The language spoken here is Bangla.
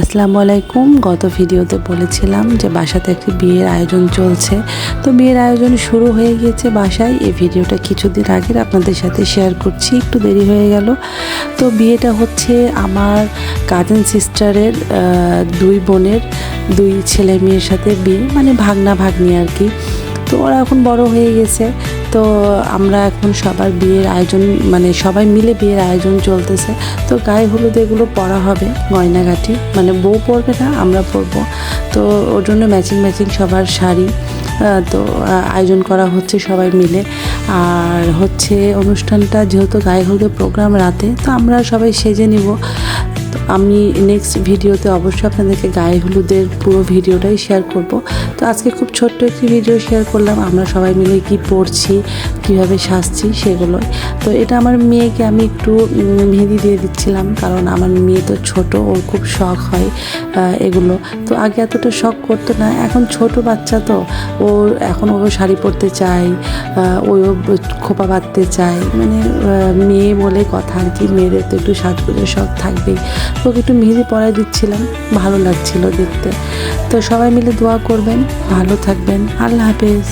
আসসালামু আলাইকুম। গত ভিডিওতে বলেছিলাম যে বাসাতে একটি বিয়ের আয়োজন চলছে। তো বিয়ের আয়োজন শুরু হয়ে গিয়েছে বাসায়। এই ভিডিওটা কিছুদিন আগের আপনাদের সাথে শেয়ার করছি, একটু দেরি হয়ে গেল। তো বিয়েটা হচ্ছে আমার কাজিন সিস্টারের দুই বোনের, দুই ছেলে মেয়ের সাথে বিয়ে মানে ভাগনা ভাগ্নি আর কি। তো ওরা এখন বড় হয়ে গেছে। তো আমরা এখন সবার বিয়ের আয়োজন মানে সবাই মিলে বিয়ের আয়োজন চলতেছে। তো গায়ে হলুদ এগুলো পরা হবে গয়নাগাটি মানে বউ পরবে না, আমরা পরবো। তো ওর জন্য ম্যাচিং ম্যাচিং সবার শাড়ি তো আয়োজন করা হচ্ছে সবাই মিলে। আর হচ্ছে অনুষ্ঠানটা যেহেতু গায়ে হলুদের প্রোগ্রাম রাতে, তো আমরা সবাই সেজে নিব। আমি নেক্সট ভিডিওতে অবশ্যই আপনাদেরকে গায়ে হলুদের পুরো ভিডিওটাই শেয়ার করব। তো আজকে খুব ছোট্ট একটি ভিডিও শেয়ার করলাম। আমরা সবাই মিলে কি পড়ছি, কীভাবে সাজছি সেগুলো তো এটা আমার মেয়েকে আমি একটু মেহেদি দিয়ে দিচ্ছিলাম কারণ আমার মেয়ে তো ছোট, ওর খুব শখ হয় এগুলো। তো আগে এতটা শখ করতো না, এখন ছোট বাচ্চা তো, ওর এখন ও শাড়ি পরতে চায় ওও খোপা বাঁধতে চায়। মানে মেয়ে বলে কথা আর কি, মেয়েদের তো একটু সাজগোজের শখ থাকবেই। ওকে একটু মেহেদি পরাই দিচ্ছিলাম, ভালো লাগছিল দেখতে। তো সবাই মিলে দোয়া করবেন, ভালো থাকবেন। আল্লাহ হাফেজ।